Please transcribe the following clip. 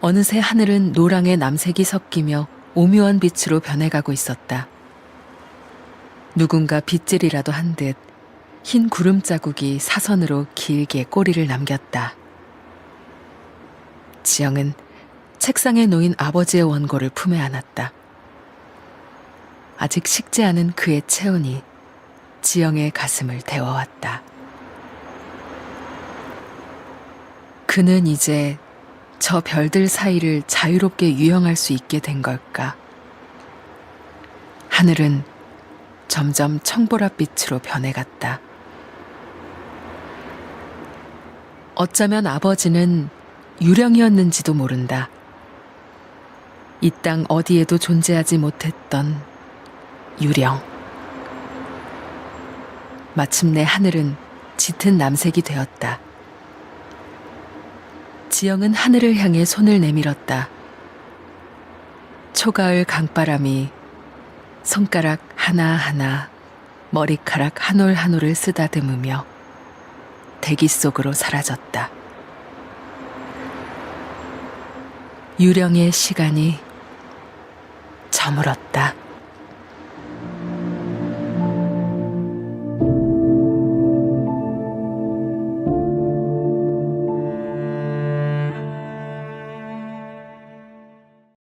어느새 하늘은 노랑의 남색이 섞이며 오묘한 빛으로 변해가고 있었다. 누군가 빗질이라도 한 듯 흰 구름 자국이 사선으로 길게 꼬리를 남겼다. 지영은 책상에 놓인 아버지의 원고를 품에 안았다. 아직 식지 않은 그의 체온이 지영의 가슴을 데워왔다. 그는 이제 저 별들 사이를 자유롭게 유영할 수 있게 된 걸까? 하늘은 점점 청보랏빛으로 변해갔다. 어쩌면 아버지는 유령이었는지도 모른다. 이 땅 어디에도 존재하지 못했던 유령. 마침내 하늘은 짙은 남색이 되었다. 지영은 하늘을 향해 손을 내밀었다. 초가을 강바람이 손가락 하나하나 머리카락 한 올 한 올을 쓰다듬으며 대기 속으로 사라졌다. 유령의 시간이 저물었다.